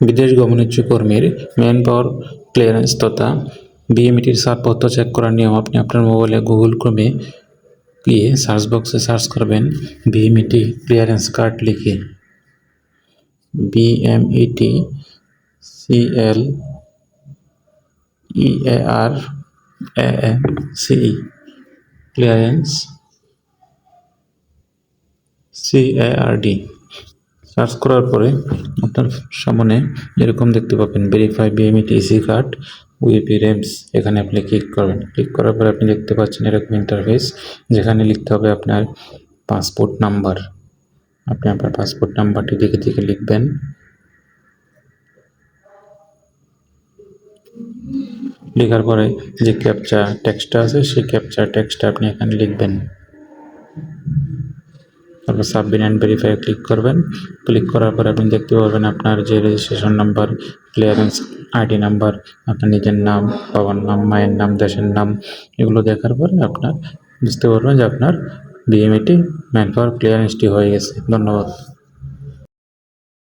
বিদেশ গমনিচ্ছু কর্মীর man power clearance তথা বিএমইটির ছাড়পত্র চেক করার নিয়ম আপনি আপনার মোবাইলে গুগল ক্রোমে গিয়ে সার্চ বক্সে সার্চ করবেন বিএমইটি ক্লিয়ারেন্স কার্ড লিখে। BMET, C L, E A R A N C E clearance, C A R D. Search করার পরে আপনার সামনে এরকম দেখতে পাবেন ভেরিফাই বিএমইটি ইসি কার্ড উইপি রেমস এখানে আপনি ক্লিক করবেন। ক্লিক করার পরে আপনি দেখতে পাচ্ছেন এরকম ইন্টারফেস যেখানে লিখতে হবে আপনার পাসপোর্ট নাম্বার আপনি আপনার পাসপোর্ট নাম্বারটি দেখে দেখে লিখবেন। লেখার পরে যে ক্যাপচা টেক্সটটা আছে, সেই ক্যাপচা টেক্সটটা আপনি এখানে লিখবেন। তারপর সাবমিট অ্যান্ড ভেরিফাই ক্লিক করবেন। ক্লিক করার পরে আপনি দেখতে পাবেন আপনার যে registration number clearance ID number আপনার নিজের নাম, বাবার নাম, মায়ের নাম, দেশের নাম, এগুলো দেখার পরে আপনার বুঝতে পারবেন যে আপনার বিএমএটি ম্যান পাওয়ার ক্লিয়ারেন্সটি হয়ে গেছে। ধন্যবাদ।